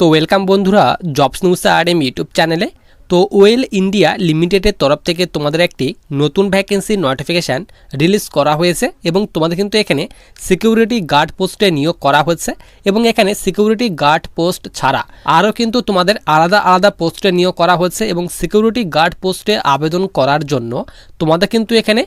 তো ওয়েলকাম বন্ধুরা jobs news R M YouTube চ্যানেলে তো ওয়েল ইন্ডিয়া লিমিটেডের তরফ থেকে তোমাদের একটি নতুন ভ্যাকেন্সি নোটিফিকেশান রিলিজ করা হয়েছে এবং তোমাদের কিন্তু এখানে সিকিউরিটি গার্ড পোস্টে নিয়োগ করা হয়েছে এবং এখানে সিকিউরিটি গার্ড পোস্ট ছাড়া আরও কিন্তু তোমাদের আলাদা আলাদা পোস্টে নিয়োগ করা হয়েছে এবং সিকিউরিটি গার্ড পোস্টে আবেদন করার জন্য তোমাদের কিন্তু এখানে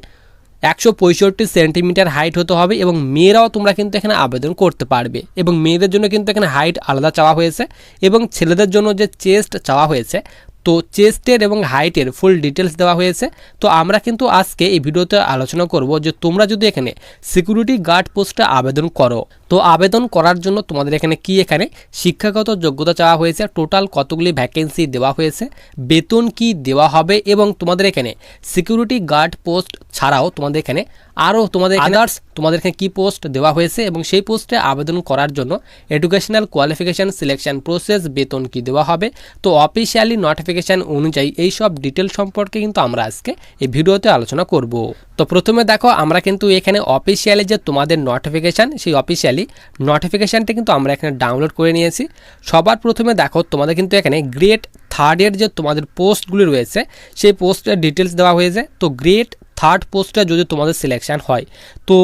একশো পঁয়ষট্টি সেন্টিমিটার হাইট হতে হবে এবং মেয়েরাও তোমরা কিন্তু এখানে আবেদন করতে পারবে। এবং মেয়েদের জন্য কিন্তু এখানে হাইট আলাদা চাওয়া হয়েছে এবং ছেলেদের জন্য যে চেস্ট চাওয়া হয়েছে, তো চেস্টের এবং হাইটের ফুল ডিটেলস দেওয়া হয়েছে। তো আমরা কিন্তু আজকে এই ভিডিওতে আলোচনা করব যে তোমরা যদি এখানে সিকিউরিটি গার্ড পোস্টে আবেদন করো তো আবেদন করার জন্য তোমাদের এখানে কি এখানে? শিক্ষাগত যোগ্যতা চাওয়া হয়েছে টোটাল কতগুলি ভ্যাকেন্সি দেওয়া হয়েছে, বেতন কি দেওয়া হবে এবং তোমাদের এখানে সিকিউরিটি গার্ড পোস্ট ছাড়াও তোমাদের এখানে আরও তোমাদের আদার্স তোমাদের এখানে কী পোস্ট দেওয়া হয়েছে এবং সেই পোস্টে আবেদন করার জন্য এডুকেশনাল কোয়ালিফিকেশান সিলেকশন প্রসেস বেতন কি দেওয়া হবে। তো অফিসিয়ালি নোটিফিকেশান অনুযায়ী এই সব ডিটেল সম্পর্কে কিন্তু আমরা আজকে এই ভিডিওতে আলোচনা করব। তো প্রথমে দেখো, আমরা কিন্তু এখানে অফিসিয়ালি যে তোমাদের নোটিফিকেশান সেই অফিসিয়ালি নোটিফিকেশানটা কিন্তু আমরা এখানে ডাউনলোড করে নিয়েছি। সবার প্রথমে দেখো, তোমাদের কিন্তু এখানে গ্রেড থার্ডের যে তোমাদের পোস্টগুলি রয়েছে, সেই পোস্টের ডিটেলস দেওয়া হয়েছে। তো গ্রেড থার্ড পোস্টটা যদি তোমাদের সিলেকশান হয়, তো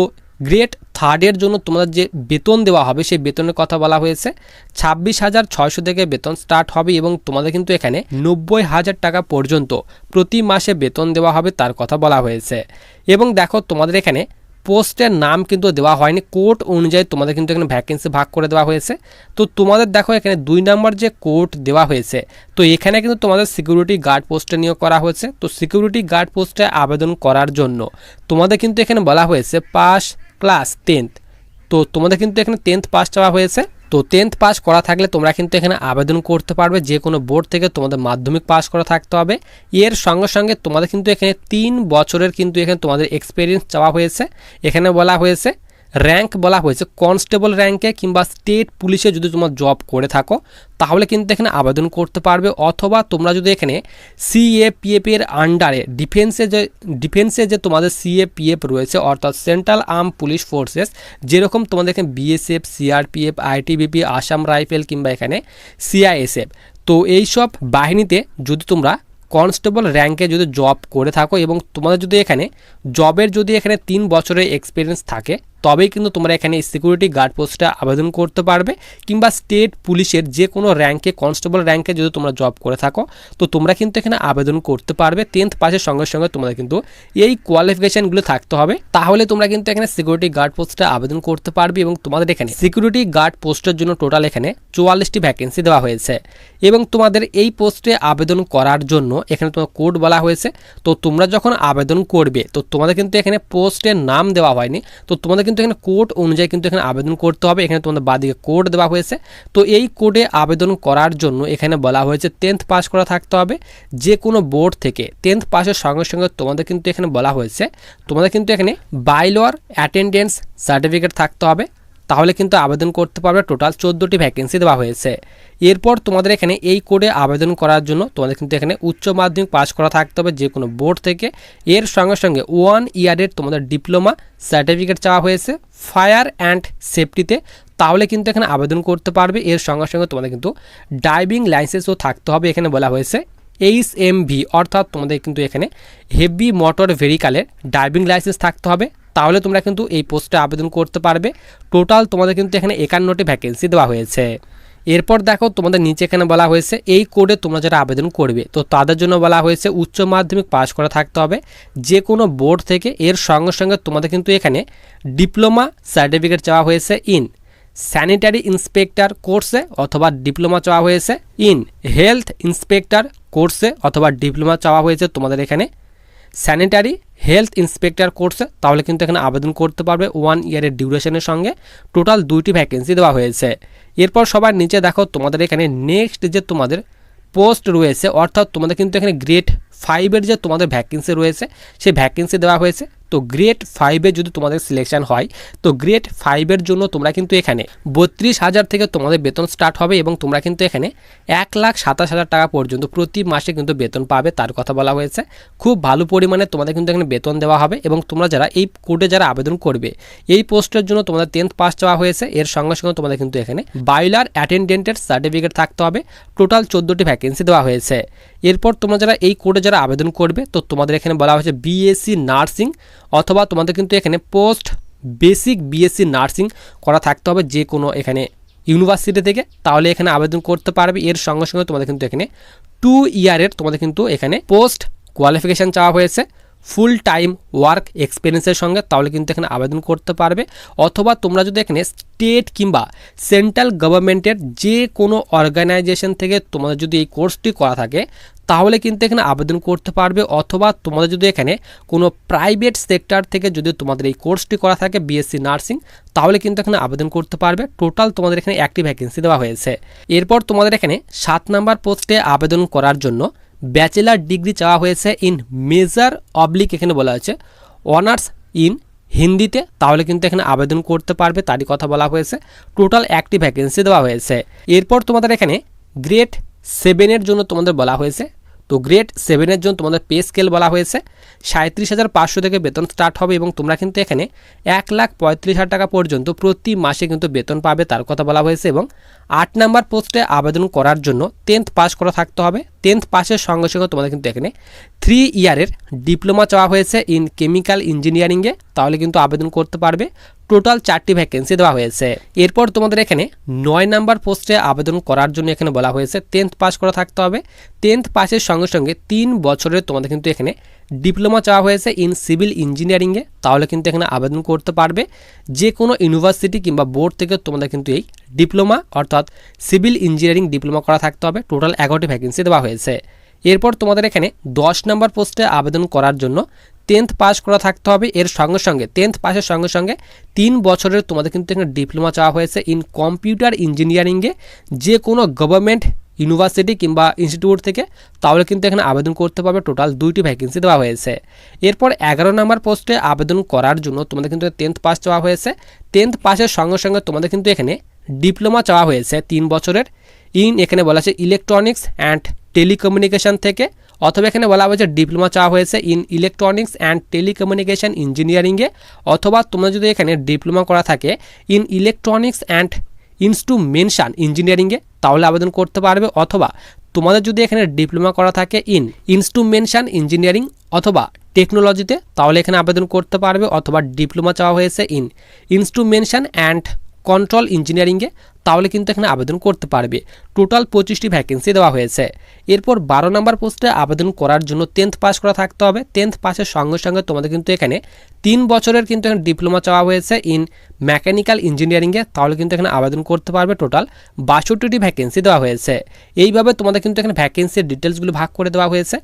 গ্রেড থার্ডের জন্য তোমাদের যে বেতন দেওয়া হবে, সেই বেতনের কথা বলা হয়েছে। ছাব্বিশ হাজার ছয়শো থেকে বেতন স্টার্ট হবে এবং তোমাদের কিন্তু এখানে নব্বই হাজার টাকা পর্যন্ত প্রতি মাসে বেতন দেওয়া হবে তার কথা বলা হয়েছে। এবং দেখো, তোমাদের এখানে পোস্টের নাম কিন্তু দেওয়া হয়নি। কোর্ট অনুযায়ী তোমাদের কিন্তু এখানে ভ্যাকেন্সি ভাগ করে দেওয়া হয়েছে। তো তোমাদের দেখো এখানে দুই নম্বর যে কোর্ট দেওয়া হয়েছে, তো এখানে কিন্তু তোমাদের সিকিউরিটি গার্ড পোস্টে নিয়োগ করা হয়েছে। তো সিকিউরিটি গার্ড পোস্টে আবেদন করার জন্য তোমাদের কিন্তু এখানে বলা হয়েছে পাস ক্লাস টেন্থ। তো তোমাদের কিন্তু এখানে টেন্থ পাস চাওয়া হয়েছে। তো টেন্থ পাস করা থাকলে তোমরা কিন্তু এখানে আবেদন করতে পারবে। যে কোনো বোর্ড থেকে তোমাদের মাধ্যমিক পাস করা থাকতে হবে। এর সঙ্গে সঙ্গে তোমাদের কিন্তু এখানে তিন বছরের কিন্তু এখানে তোমাদের এক্সপিরিয়েন্স চাওয়া হয়েছে। এখানে বলা হয়েছে র্যাঙ্ক বলা হয়েছে কনস্টেবল র্যাঙ্কে কিংবা স্টেট পুলিশে যদি তোমার জব করে থাকো, তাহলে কিন্তু এখানে আবেদন করতে পারবে। অথবা তোমরা যদি এখানে সিএপিএফ এর আন্ডারে ডিফেন্সে যে ডিফেন্সে যে তোমাদের সিএপিএফ রয়েছে, অর্থাৎ সেন্ট্রাল আর্ম পুলিশ ফোর্সেস যেরকম তোমাদের এখানে BSF CRPF ITBP Assam rifle কিংবা এখানে সিআইএসএফ তো এইসব বাহিনীতে যদি তোমরা কনস্টেবল র্যাঙ্কে যদি জব করে থাকো এবং তোমাদের যদি এখানে জবের যদি এখানে তিন বছরের এক্সপিরিয়েন্স থাকে তবেই কিন্তু তোমরা এখানে সিকিউরিটি গার্ড পোস্টে আবেদন করতে পারবে কিংবা স্টেট পুলিশের যে কোনো র্যাঙ্কে কনস্টেবল র্যাঙ্কে যদি তোমরা জব করে থাকো, তো তোমরা কিন্তু এখানে আবেদন করতে পারবে। টেন্থ পাসের সঙ্গে সঙ্গে তোমাদের কিন্তু এই কোয়ালিফিকেশানগুলো থাকতে হবে। তাহলে তোমরা কিন্তু এখানে সিকিউরিটি গার্ড পোস্টে আবেদন করতে পারবে এবং তোমাদের এখানে সিকিউরিটি গার্ড পোস্টের জন্য টোটাল এখানে চুয়াল্লিশটি ভ্যাকেন্সি দেওয়া হয়েছে। এবং তোমাদের এই পোস্টে আবেদন করার জন্য এখানে তোমার কোড বলা হয়েছে। তো তোমরা যখন আবেদন করবে, তো তোমাদের কিন্তু এখানে পোস্টের নাম দেওয়া হয়নি। তো তোমাদের কিন্তু এখানে কোড অনুযায়ী কিন্তু এখানে আবেদন করতে হবে। এখানে তোমাদের বাদিকে কোড দেওয়া হয়েছে। তো এই কোডে আবেদন করার জন্য এখানে বলা হয়েছে টেন্থ পাস করা থাকতে হবে। যে কোনো বোর্ড থেকে টেন্থ পাসের সঙ্গে সঙ্গে তোমাদের কিন্তু এখানে বলা হয়েছে। তোমাদের কিন্তু এখানে বাইলোয়ার অ্যাটেন্ডেন্স সার্টিফিকেট থাকতে হবে। তাহলে কিন্তু আবেদন করতে পারবে। টোটাল চোদ্দোটি ভ্যাকেন্সি দেওয়া হয়েছে। এরপর তোমাদের এখানে এই কোডে আবেদন করার জন্য তোমাদের কিন্তু এখানে উচ্চ মাধ্যমিক পাস করা থাকতে হবে যে কোনো বোর্ড থেকে। এর সঙ্গে সঙ্গে ওয়ান ইয়ারের তোমাদের ডিপ্লোমা সার্টিফিকেট চাওয়া হয়েছে ফায়ার অ্যান্ড সেফটিতে তাহলে কিন্তু এখানে আবেদন করতে পারবে। এর সঙ্গে সঙ্গে তোমাদের কিন্তু ড্রাইভিং লাইসেন্সও থাকতে হবে এখানে বলা হয়েছে। এইচ এম ভি অর্থাৎ তোমাদের কিন্তু এখানে হেভি মোটর ভেহিকালের ড্রাইভিং লাইসেন্স থাকতে হবে। তাহলে তোমরা কিন্তু এই পোস্টে আবেদন করতে পারবে। টোটাল তোমাদের কিন্তু এখানে একান্নটি ভ্যাকেন্সি দেওয়া হয়েছে। এরপর দেখো তোমাদের নিচে এখানে বলা হয়েছে, এই কোডে তোমরা যারা আবেদন করবে, তো তাদের জন্য বলা হয়েছে উচ্চ মাধ্যমিক পাশ করা থাকতে হবে। যে কোনো বোর্ড থেকে এর সঙ্গে সঙ্গে তোমাদের কিন্তু এখানে ডিপ্লোমা সার্টিফিকেট চাওয়া হয়েছে ইন স্যানিটারি ইন্সপেক্টর কোর্সে অথবা ডিপ্লোমা চাওয়া হয়েছে ইন হেলথ ইন্সপেক্টর কোর্সে অথবা ডিপ্লোমা চাওয়া হয়েছে তোমাদের এখানে স্যানিটারি হেলথ ইন্সপেক্টর কোর্সে, তাহলে কিন্তু এখানে আবেদন করতে পারবে ওয়ান ইয়ারের ডিউরেশনের সঙ্গে। টোটাল দুইটি ভ্যাকেন্সি দেওয়া হয়েছে। এরপর সবার নিচে দেখো, তোমাদের এখানে নেক্সট যে তোমাদের পোস্ট রয়েছে, অর্থাৎ তোমাদের কিন্তু এখানে গ্রেড ফাইভের যে তোমাদের ভ্যাকেন্সি রয়েছে, সেই ভ্যাকেন্সি দেওয়া হয়েছে। তো গ্রেড ফাইভে যদি তোমাদের সিলেকশন হয়, তো গ্রেড ফাইভের জন্য তোমরা কিন্তু এখানে বত্রিশ হাজার থেকে তোমাদের বেতন স্টার্ট হবে এবং তোমরা কিন্তু এখানে এক লাখ সাতাশ হাজার টাকা পর্যন্ত প্রতি মাসে কিন্তু বেতন পাবে, তার কথা বলা হয়েছে। খুব ভালো পরিমাণে তোমাদের কিন্তু এখানে বেতন দেওয়া হবে এবং তোমরা যারা এই কোর্টে যারা আবেদন করবে, এই পোস্টের জন্য তোমাদের টেন্থ পাস চাওয়া হয়েছে। এর সঙ্গে সঙ্গে তোমাদের কিন্তু এখানে বায়োলার অ্যাটেন্ডেন্টের সার্টিফিকেট থাকতে হবে। টোটাল চোদ্দোটি ভ্যাকেন্সি দেওয়া হয়েছে। এরপর তোমরা যারা এই কোর্টে যারা আবেদন করবে, তো তোমাদের এখানে বলা হয়েছে বিএসসি নার্সিং অথবা তোমাদের কিন্তু এখানে পোস্ট বেসিক বিএসসি নার্সিং করা থাকতে হবে যে কোনো এখানে ইউনিভার্সিটি থেকে। তাহলে এখানে আবেদন করতে পারবে। এর সঙ্গে সঙ্গে তোমাদের কিন্তু এখানে টু ইয়ারের তোমাদের কিন্তু এখানে পোস্ট কোয়ালিফিকেশান চাওয়া হয়েছে। ফুল টাইম ওয়ার্ক এক্সপিরিয়েন্সের সঙ্গে, তাহলে কিন্তু এখানে আবেদন করতে পারবে। অথবা তোমরা যদি এখানে স্টেট কিংবা সেন্ট্রাল গভর্নমেন্টের যে কোনো অর্গানাইজেশন থেকে তোমাদের যদি এই কোর্সটি করা থাকে, তাহলে কিন্তু এখানে আবেদন করতে পারবে। অথবা তোমাদের যদি এখানে কোনো প্রাইভেট সেক্টর থেকে যদি তোমাদের এই কোর্সটি করা থাকে বিএসসি নার্সিং তাহলে কিন্তু এখানে আবেদন করতে পারবে। টোটাল তোমাদের এখানে একটি ভ্যাকেন্সি দেওয়া হয়েছে। এরপর তোমাদের এখানে সাত নাম্বার পোস্টে আবেদন করার জন্য ব্যাচেলার ডিগ্রি চাওয়া হয়েছে ইন মেজার অবলিক এখানে বলা হয়েছে। অনার্স ইন হিন্দিতে, তাহলে কিন্তু এখানে আবেদন করতে পারবে, তারই কথা বলা হয়েছে। টোটাল একটি ভ্যাকেন্সি দেওয়া হয়েছে। এরপর তোমাদের এখানে গ্রেড সেভেনের জন্য তোমাদের বলা হয়েছে। তো গ্রেড সেভেনের জন্য তোমাদের পে স্কেল বলা হয়েছে। সাঁত্রিশ হাজার পাঁচশো থেকে বেতন স্টার্ট হবে এবং তোমরা কিন্তু এখানে এক লাখ পঁয়ত্রিশ হাজার টাকা পর্যন্ত প্রতি মাসে কিন্তু বেতন পাবে, তার কথা বলা হয়েছে এবং আট নাম্বার পোস্টে আবেদন করার জন্য টেন্থ পাস করা থাকতে হবে। টেন্থ পাসের সঙ্গে সঙ্গে তোমাদের কিন্তু এখানে থ্রি ইয়ারের ডিপ্লোমা চাওয়া হয়েছে ইন কেমিক্যাল ইঞ্জিনিয়ারিংয়ে তাহলে কিন্তু আবেদন করতে পারবে। টোটাল চারটি ভ্যাকেন্সি দেওয়া হয়েছে। এরপর তোমাদের এখানে নয় নাম্বার পোস্টে আবেদন করার জন্য এখানে বলা হয়েছে, টেন্থ পাস করা থাকতে হবে। টেন্থ পাসের সঙ্গে সঙ্গে তিন বছরের তোমাদের কিন্তু এখানে ডিপ্লোমা চাওয়া হয়েছে ইন সিভিল ইঞ্জিনিয়ারিংয়ে তাহলে কিন্তু এখানে আবেদন করতে পারবে। যে কোনো ইউনিভার্সিটি কিংবা বোর্ড থেকে তোমাদের কিন্তু এই ডিপ্লোমা অর্থাৎ সিভিল ইঞ্জিনিয়ারিং ডিপ্লোমা করা থাকতে হবে। টোটাল এগারোটি ভ্যাকেন্সি দেওয়া হয়েছে। এরপর তোমাদের এখানে দশ নম্বর পোস্টে আবেদন করার জন্য টেন্থ পাস করা থাকতে হবে। এর সঙ্গে সঙ্গে টেন্থ পাসের সঙ্গে সঙ্গে তিন বছরের তোমাদের কিন্তু এখানে ডিপ্লোমা চাওয়া হয়েছে ইন কম্পিউটার ইঞ্জিনিয়ারিংয়ে যে কোনো গভর্নমেন্ট ইউনিভার্সিটি কিংবা ইনস্টিটিউট থেকে, তাহলে কিন্তু এখানে আবেদন করতে পারবে। টোটাল দুইটি ভ্যাকেন্সি দেওয়া হয়েছে। এরপর এগারো নম্বর পোস্টে আবেদন করার জন্য তোমাদের কিন্তু টেন্থ পাস চাওয়া হয়েছে। টেন্থ পাসের সঙ্গে সঙ্গে তোমাদের কিন্তু এখানে ডিপ্লোমা চাওয়া হয়েছে তিন বছরের। ইন এখানে বলা আছে ইলেকট্রনিক্স অ্যান্ড টেলিকমিউনিকেশন থেকে, অথবা এখানে বলা হয়েছে ডিপ্লোমা চাওয়া হয়েছে ইন ইলেকট্রনিক্স অ্যান্ড টেলিকমিউনিকেশন ইঞ্জিনিয়ারিংয়ে অথবা তোমরা যদি এখানে ডিপ্লোমা করা থাকে ইন ইলেকট্রনিক্স অ্যান্ড ইনস্ট্রুমেনশন ইঞ্জিনিয়ারিংয়ে তাহলে আবেদন করতে পারবে অথবা তোমাদের যদি এখানে ডিপ্লোমা করা থাকে ইন ইনস্ট্রুমেনশন ইঞ্জিনিয়ারিং অথবা টেকনোলজিতে, তাহলে এখানে আবেদন করতে পারবে অথবা ডিপ্লোমা চাওয়া হয়েছে ইন ইনস্ট্রুমেনশন অ্যান্ড কন্ট্রোল ইঞ্জিনিয়ারিংয়ে তাহলে কিন্তু এখানে আবেদন করতে পারবে। টোটাল পঁচিশটি ভ্যাকেন্সি দেওয়া হয়েছে। এরপর বারো নম্বর পোস্টে আবেদন করার জন্য টেন্থ পাস করা থাকতে হবে। টেন্থ পাসের সঙ্গে সঙ্গে তোমাদের কিন্তু এখানে তিন বছরের কিন্তু এখানে ডিপ্লোমা চাওয়া হয়েছে ইন মেকানিক্যাল ইঞ্জিনিয়ারিংয়ে তাহলে কিন্তু এখানে আবেদন করতে পারবে। টোটাল বাষট্টিটি ভ্যাকেন্সি দেওয়া হয়েছে। এইভাবে তোমাদের কিন্তু এখানে ভ্যাকেন্সির ডিটেলসগুলো ভাগ করে দেওয়া হয়েছে।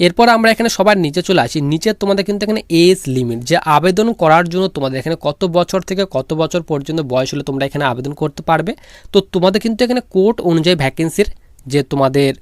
এরপর আমরা এখানে সবার নিচে চলে আসি। নিচে তোমাদের কিন্তু এখানে এজ লিমিট যে আবেদন করার জন্য তোমাদের এখানে কত বছর থেকে কত বছর পর্যন্ত বয়স হলে তোমরা এখানে আবেদন করতে পারবে। তো তোমাদের কিন্তু এখানে কোর্ট অনুযায়ী ভ্যাকেন্সির যে তোমাদের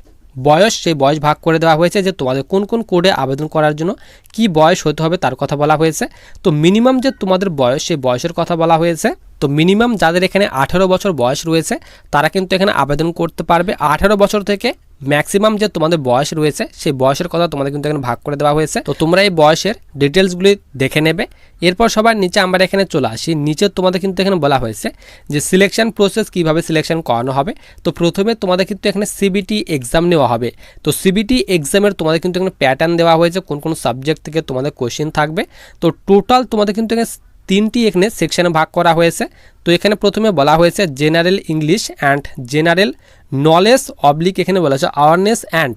বয়স, সেই বয়স ভাগ করে দেওয়া হয়েছে যে তোমাদের কোন কোন কোডে আবেদন করার জন্য কি বয়স হতে হবে তার কথা বলা হয়েছে। তো মিনিমাম যে তোমাদের বয়স, সেই বয়সের কথা বলা হয়েছে। তো মিনিমাম যাদের এখানে আঠেরো বছর বয়স রয়েছে, তারা কিন্তু এখানে আবেদন করতে পারবে। আঠেরো বছর থেকে ম্যাক্সিমাম যে তোমাদের বয়স রয়েছে, সেই বয়সের কথা তোমাদের কিন্তু এখানে ভাগ করে দেওয়া হয়েছে। তো তোমরা এই বয়সের ডিটেলসগুলি দেখে নেবে। এরপর সবার নিচে আমরা এখানে চলে আসি। নিচে তোমাদের কিন্তু এখানে বলা হয়েছে যে সিলেকশন প্রসেস কীভাবে সিলেকশন করানো হবে। তো প্রথমে তোমাদের কিন্তু এখানে সিবিটি এক্সাম নেওয়া হবে। তো সিবিটি এক্সামের তোমাদের কিন্তু এখানে প্যাটার্ন দেওয়া হয়েছে, কোন কোন সাবজেক্ট থেকে তোমাদের কোশ্চেন থাকবে। তো টোটাল তোমাদের কিন্তু এখানে তিনটি এখানে সেকশনে ভাগ করা হয়েছে। তো এখানে প্রথমে বলা হয়েছে general English and general knowledge oblique এখানে বলা হয়েছে awareness and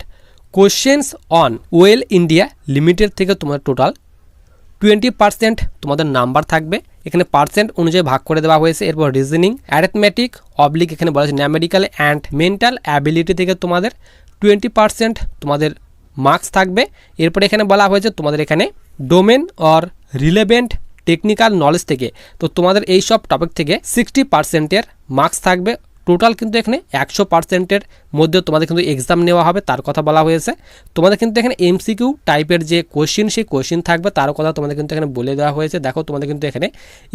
questions on Oil India limited থেকে তোমার টোটাল টোয়েন্টি পার্সেন্ট তোমাদের নাম্বার থাকবে। এখানে পার্সেন্ট অনুযায়ী ভাগ করে দেওয়া হয়েছে। এরপর রিজনিং অ্যারেথমেটিক অবলিক এখানে বলা হয়েছে ন্যামেডিক্যাল অ্যান্ড মেন্টাল অ্যাবিলিটি থেকে তোমাদের টোয়েন্টি পার্সেন্ট তোমাদের মার্কস থাকবে। এরপর এখানে বলা হয়েছে তোমাদের এখানে domain or relevant technical knowledge থেকে। তো তোমাদের এই সব টপিক থেকে সিক্সটি পার্সেন্টের মার্কস থাকবে। টোটাল কিন্তু এখানে একশো পার্সেন্টের মধ্যে তোমাদের কিন্তু এক্সাম নেওয়া হবে, তার কথা বলা হয়েছে। তোমাদের কিন্তু এখানে এমসিকিউ টাইপের যে কোশ্চিন সেই কোশ্চিন থাকবে তার কথা তোমাদের কিন্তু এখানে বলে দেওয়া হয়েছে। দেখো, তোমাদের কিন্তু এখানে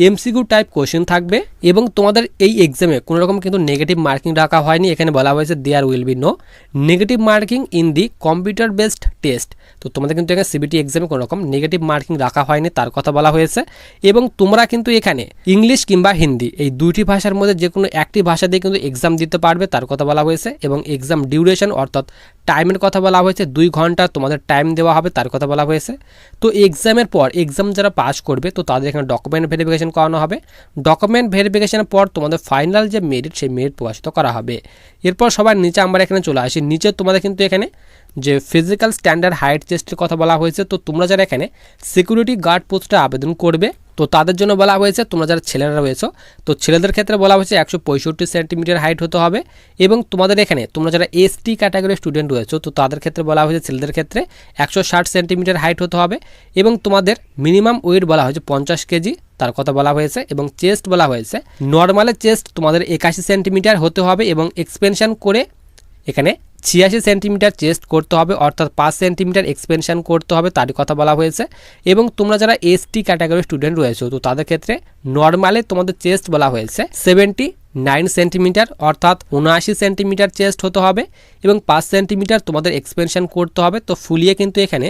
এমসিকিউ টাইপ কোশ্চিন থাকবে এবং তোমাদের এই এক্সামে কোনো রকম কিন্তু নেগেটিভ মার্কিং রাখা হয়নি। এখানে বলা হয়েছে there will be no negative marking in the computer based test তো তোমাদের কিন্তু এখানে সিবিটি এক্সামে কোনো রকম নেগেটিভ মার্কিং রাখা হয়নি, তার কথা বলা হয়েছে। এবং তোমরা কিন্তু এখানে ইংলিশ কিংবা হিন্দি, এই দুইটি ভাষার মধ্যে যে কোনো একটি ভাষা দিয়ে কিন্তু এক্সাম দিতে পারবে, তার কথা বলা হয়েছে এবং এক্সাম ডিউরেশন অর্থাৎ টাইমের কথা বলা হয়েছে, দুই ঘণ্টা তোমাদের টাইম দেওয়া হবে, তার কথা বলা হয়েছে। তো এক্সামের পর এক্সাম যারা পাস করবে, তো তাদের এখানে ডকুমেন্ট ভেরিফিকেশন করানো হবে। ডকুমেন্ট ভেরিফিকেশনের পর তোমাদের ফাইনাল যে মেরিট সেই মেরিট প্রকাশিত করা হবে। এরপর সবার নিচে আমরা এখানে চলে আসি। নিচে তোমাদের কিন্তু এখানে যে ফিজিক্যাল স্ট্যান্ডার্ড হাইট টেস্টের কথা বলা হয়েছে, তো তোমরা যারা এখানে সিকিউরিটি গার্ড পোস্টে আবেদন করবে তো তাদের জন্য বলা হয়েছে, তোমরা যারা ছেলেরা রয়েছো, তো ছেলেদের ক্ষেত্রে বলা হয়েছে একশো পঁয়ষট্টি সেন্টিমিটার হাইট হতে হবে এবং তোমাদের এখানে, তোমরা যারা এসটি ক্যাটাগরির স্টুডেন্ট রয়েছো, তো তাদের ক্ষেত্রে বলা হয়েছে ছেলেদের ক্ষেত্রে একশো ষাট সেন্টিমিটার হাইট হতে হবে এবং তোমাদের মিনিমাম ওয়েট বলা হয়েছে পঞ্চাশ কেজি, তার কথা বলা হয়েছে এবং চেস্ট বলা হয়েছে। নর্মালের চেস্ট তোমাদের একাশি সেন্টিমিটার হতে হবে এবং এক্সপেনশন করে এখানে ছিয়াশি সেন্টিমিটার চেস্ট করতে হবে, অর্থাৎ পাঁচ সেন্টিমিটার এক্সপেনশান করতে হবে, তারই কথা বলা হয়েছে। এবং তোমরা যারা এসটি ক্যাটাগরির স্টুডেন্ট রয়েছে, তো তাদের ক্ষেত্রে নর্মালে তোমাদের চেস্ট বলা হয়েছে সেভেন্টি নাইন সেন্টিমিটার, অর্থাৎ উনআশি সেন্টিমিটার চেস্ট হতে হবে এবং পাঁচ সেন্টিমিটার তোমাদের এক্সপেনশান করতে হবে। তো ফুলিয়ে কিন্তু এখানে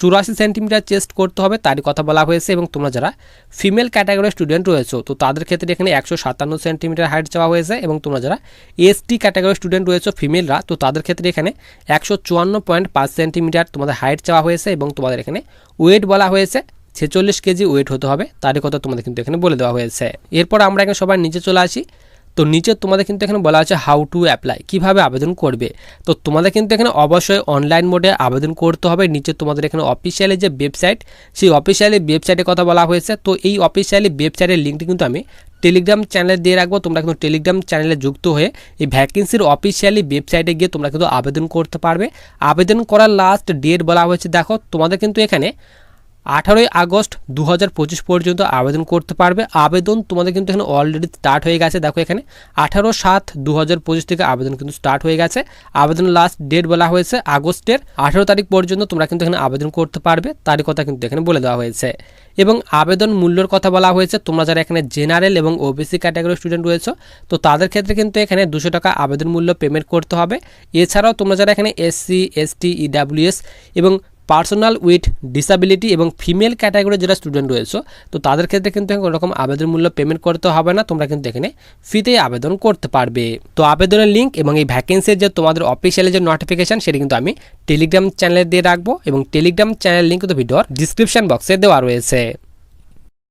চুরাশি সেন্টিমিটার চেস্ট করতে হবে, তারই কথা বলা হয়েছে এবং তোমরা যারা ফিমেল ক্যাটাগরির স্টুডেন্ট রয়েছো, তো তাদের ক্ষেত্রে এখানে একশো সাতান্ন সেন্টিমিটার হাইট চাওয়া হয়েছে এবং তোমরা যারা এসটি ক্যাটাগরির স্টুডেন্ট রয়েছো, ফিমেলরা, তো তাদের ক্ষেত্রে এখানে একশো চুয়ান্ন পয়েন্ট পাঁচ সেন্টিমিটার তোমাদের হাইট চাওয়া হয়েছে এবং তোমাদের এখানে ওয়েট বলা হয়েছে, ছেচল্লিশ কেজি ওয়েট হতে হবে, তারই কথা তোমাদের কিন্তু এখানে বলে দেওয়া হয়েছে। এরপর আমরা এখানে সবাই নিচে চলে আসি। তো নিচে তোমাদের কিন্তু এখানে বলা আছে হাউ টু অ্যাপ্লাই কীভাবে আবেদন করবে। তো তোমাদের কিন্তু এখানে অবশ্যই অনলাইন মোডে আবেদন করতে হবে। নিচে তোমাদের এখানে অফিসিয়ালি যে ওয়েবসাইট সেই অফিসিয়ালি ওয়েবসাইটের কথা বলা হয়েছে। তো এই অফিসিয়ালি ওয়েবসাইটের লিঙ্কটি কিন্তু আমি টেলিগ্রাম চ্যানেলে দিয়ে রাখব। তোমরা কিন্তু টেলিগ্রাম চ্যানেলে যুক্ত হয়ে এই ভ্যাকেন্সির অফিসিয়ালি ওয়েবসাইটে গিয়ে তোমরা কিন্তু আবেদন করতে পারবে। আবেদন করার লাস্ট ডেট বলা হয়েছে। দেখো, তোমাদের কিন্তু এখানে আঠারোই আগস্ট দু হাজার পঁচিশ পর্যন্ত আবেদন করতে পারবে। আবেদন তোমাদের কিন্তু এখানে অলরেডি স্টার্ট হয়ে গেছে। দেখো এখানে আঠারো সাত দু থেকে আবেদন কিন্তু স্টার্ট হয়ে গেছে। আবেদন লাস্ট ডেট বলা হয়েছে আগস্টের। আঠারো তারিখ পর্যন্ত তোমরা কিন্তু এখানে আবেদন করতে পারবে। তারই কথা কিন্তু এখানে বলে দেওয়া হয়েছে। এবং আবেদন মূল্যর কথা বলা হয়েছে। তোমরা যারা এখানে জেনারেল এবং ওবিসি ক্যাটাগরির স্টুডেন্ট রয়েছে, তো তাদের ক্ষেত্রে কিন্তু এখানে দুশো টাকা আবেদন মূল্য পেমেন্ট করতে হবে। এছাড়াও তোমরা যারা এখানে এসসি এসটি ইডাব্লিউএস এবং পার্সোনাল উইথ ডিসাবিলিটি এবং ফিমেল ক্যাটাগরি যারা স্টুডেন্ট রয়েছে, তো তাদের ক্ষেত্রে কিন্তু কোনো রকম আবেদন মূল্য পেমেন্ট করতে হবে না, তোমরা কিন্তু এখানে ফ্রিতেই আবেদন করতে পারবে। তো আবেদনের লিঙ্ক এবং এই ভ্যাকেন্সির যে তোমাদের অফিসিয়ালি যে নোটিফিকেশান সেটা কিন্তু আমি টেলিগ্রাম চ্যানেলে দিয়ে রাখব এবং টেলিগ্রাম চ্যানেল লিঙ্ক কিন্তু ভিডিওর ডিসক্রিপশন বক্সে দেওয়া রয়েছে।